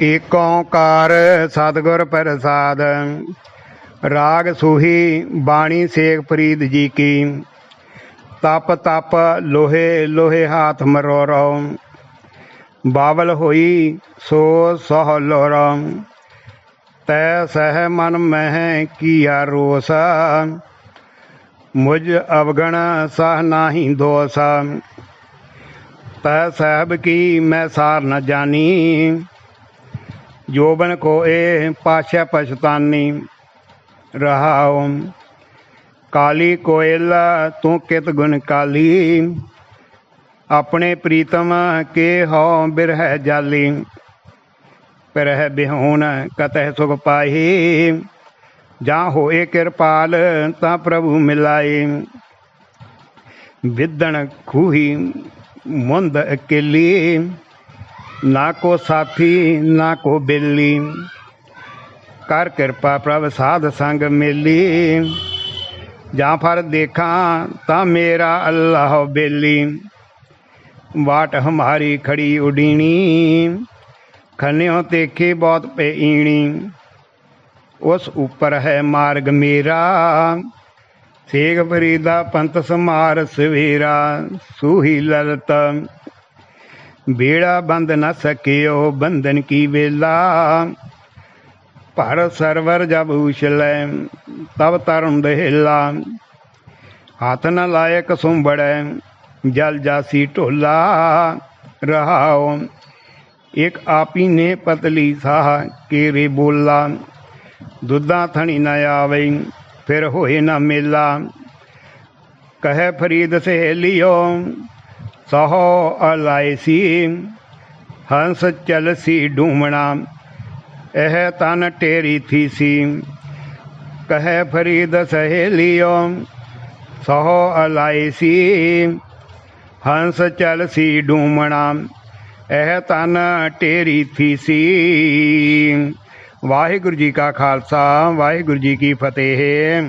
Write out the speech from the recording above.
ਏਕ ਓੰਕਾਰ ਸਤਿਗੁਰ ਪ੍ਰਸਾਦ। ਰਾਗ ਸੂਹੀ ਬਾਣੀ ਸੇਖ ਫਰੀਦ ਜੀ ਕੀ। ਤਪ ਤਪ ਲੋਹੇ ਲੋਹੇ ਹਾਥ ਮਰੋ ਰੋ। ਬਾਵਲ ਹੋਈ ਸੋ ਸਹ ਲੋਰਾ। ਤੈ ਸਹਿ ਮਨ ਮਹਿ ਕੀਆ ਰੋਸ। ਮੁਝ ਅਵਗਣ ਸਹ ਨਾਹੀ ਦੋਸ। ਤੈ ਸਾਹਿਬ ਕੀ ਮੈਂ ਸਾਰ ਨ ਜਾਣੀ जोबन को ए पाशा पछतानी रहा ओम काली कोयला तू कित गुण काली। अपने प्रीतम के हो बिरह जाली। परह बिहून कतह सुख पाही। जा हो कृपाल, ता प्रभु मिलाए विदण खूही, मुंद अकेली। ਨਾ ਕੋ ਸਾਥੀ, ਨਾ ਕੋ ਬੇਲੀ। ਕਰ ਕਿਰਪਾ ਪ੍ਰਭ ਸਾਧ ਸੰਗ ਮੇਲੀ। ਜਾਂ ਫਰ ਦੇਖਾਂ ਤਾਂ ਮੇਰਾ ਅੱਲਾਹ ਬੇਲੀ। ਵਾਟ ਹਮਾਰੀ ਖੜੀ ਉਡੀਣੀ ਖੰਨਿਓ ਦੇਖੀ ਬਹੁਤ ਪਈਣੀ ਉਸ ਉੱਪਰ ਹੈ ਮਾਰਗ ਮੇਰਾ, ਸੇਗ ਫਰੀਦਾ ਪੰਤ ਸਮਾਰ ਸਵੇਰਾ। ਸੂਹੀ ਲਲਤ ਬੇੜਾ ਬੰਦ ਨ ਸਕਿਓ, ਬੰਧਨ ਕੀ ਵੇਲਾ? ਭਰ ਸਰਵਰ ਜਬ ਉਛਲੈ, ਤਬ ਤਰੁਣ ਦਹਿਲਾ। ਹੱਥ ਨ ਲਾਇਕ ਸੁੰਬੜੈ, ਜਲ ਜਾਸੀ ਢੋਲਾ। ਰਹਾਉ ਇੱਕ ਆਪੀ ਨੇ ਪਤਲੀ ਸਾਹ ਕੇਰੇ ਬੋਲਾ। ਦੁੱਧਾ ਥਣੀ ਨ ਆਵੇ, ਫਿਰ ਹੋਏ ਨਾ ਮੇਲਾ। ਕਹੇ ਫਰੀਦ ਸਹੇਲਿਓ ਸਹੋ ਅਲਾਇਸੀ ਹੰਸ ਚਲਸੀ ਢੂਮਣਾ ਇਹ ਤਨ ਟੇਰੀ ਥੀਸੀ ਕਹੇ ਫਰੀਦ ਸਹੇਲਿਓ, ਸਹੋ ਅਲਾਇਸੀ ਹੰਸ ਚਲਸੀ ਢੂਮਣਾ ਇਹ ਤਨ ਟੇਰੀ ਥੀ ਵਾਹਿਗੁਰੂ ਜੀ ਕਾ ਖਾਲਸਾ, ਵਾਹਿਗੁਰੂ ਜੀ ਕੀ ਫਤਿਹ।